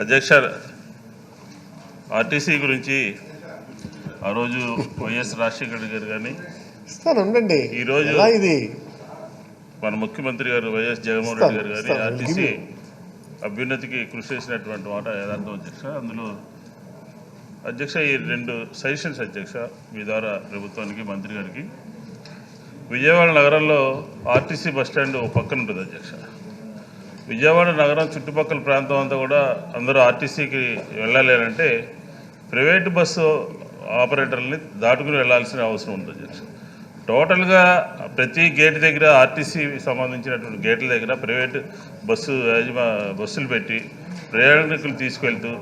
అధ్యక్ష ఆర్టీసీ గురించి ఆ రోజు వైఎస్ రాజశేఖర రెడ్డి గారు కానీ ఇస్తాను ఉండండి. ఈరోజు- ఇది? మన ముఖ్యమంత్రి గారు వైఎస్ జగన్మోహన్ రెడ్డి గారు కానీ ఆర్టీసీ అభ్యున్నతికి కృషి చేసినటువంటి మాట యథార్థం అధ్యక్ష? అందులో అధ్యక్ష ఈ రెండు సజెషన్స్ అధ్యక్ష మీ ద్వారా ప్రభుత్వానికి మంత్రి గారికి. విజయవాడ నగరంలో ఆర్టీసీ బస్ స్టాండ్ ఒక పక్కన ఉంటుంది అధ్యక్ష. విజయవాడ నగరం చుట్టుపక్కల ప్రాంతం అంతా కూడా అందరూ ఆర్టీసీకి వెళ్ళాలి అంటే ప్రైవేట్ బస్సు ఆపరేటర్ని దాటుకుని వెళ్ళాల్సిన అవసరం ఉంది అధ్యక్ష టోటల్గా ప్రతి గేట్ దగ్గర ఆర్టీసీ సంబంధించినటువంటి గేట్ల దగ్గర ప్రైవేట్ బస్సు యాజమా బస్సులు పెట్టి ప్రయాణికులు తీసుకెళ్తూ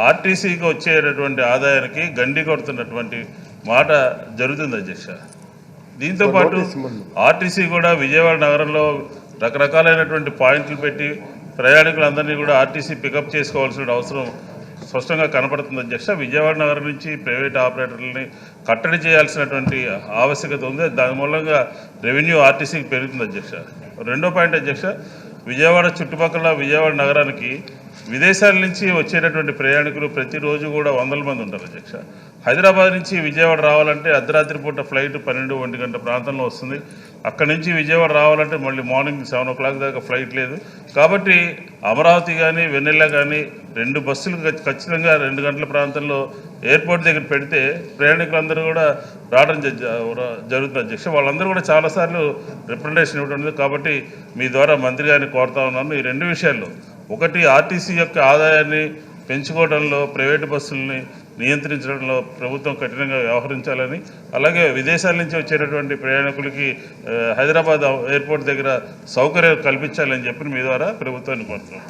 ఆర్టీసీకి వచ్చేటటువంటి ఆదాయానికి గండి కొడుతున్నటువంటి మాట జరుగుతుంది అధ్యక్ష దీంతో పాటు నోటీస్ ఇవ్వండి. ఆర్టీసీ కూడా విజయవాడ నగరంలో రకరకాలైనటువంటి పాయింట్లు పెట్టి ప్రయాణికులందరినీ కూడా ఆర్టీసీ పికప్ చేసుకోవాల్సిన అవసరం స్పష్టంగా కనపడుతుంది. అధ్యక్ష విజయవాడ నగరం నుంచి ప్రైవేట్ ఆపరేటర్లని కట్టడి చేయాల్సినటువంటి ఆవశ్యకత ఉంది. దాని మూలంగా రెవెన్యూ ఆర్టీసీకి పెరుగుతుంది అధ్యక్ష. రెండో పాయింట్ అధ్యక్ష విజయవాడ చుట్టుపక్కల విజయవాడ నగరానికి విదేశాల నుంచి వచ్చేటటువంటి ప్రయాణికులు ప్రతిరోజు కూడా వందల మంది ఉంటారు అధ్యక్ష. హైదరాబాద్ నుంచి విజయవాడ రావాలంటే అర్ధరాత్రి పూట ఫ్లైట్ పన్నెండు ఒంటి గంట ప్రాంతంలో వస్తుంది. అక్కడి నుంచి విజయవాడ రావాలంటే మళ్ళీ మార్నింగ్ సెవెన్ ఓ క్లాక్ దాకా ఫ్లైట్ లేదు. కాబట్టి అమరావతి కానీ వెన్నెల కానీ రెండు బస్సులు ఖచ్చితంగా రెండు గంటల ప్రాంతంలో ఎయిర్పోర్ట్ దగ్గర పెడితే ప్రయాణికులందరూ కూడా రావడం జ- జరుగుతుంది. అధ్యక్ష వాళ్ళందరూ కూడా చాలాసార్లు రిప్రజెంటేషన్ ఇవ్వడం కాబట్టి మీ ద్వారా మంత్రి గారిని కోరుతా ఉన్నాను. ఈ రెండు విషయాల్లో ఒకటి ఆర్టీసీ యొక్క ఆదాయాన్ని పెంచుకోవడంలో ప్రైవేటు బస్సుల్ని నియంత్రించడంలో ప్రభుత్వం కఠినంగా వ్యవహరించాలని అలాగే విదేశాల నుంచి వచ్చేటటువంటి ప్రయాణికులకి హైదరాబాద్ ఎయిర్పోర్ట్ దగ్గర సౌకర్యాలు కల్పించాలని చెప్పి మీ ద్వారా ప్రభుత్వాన్ని కోరుతున్నాం.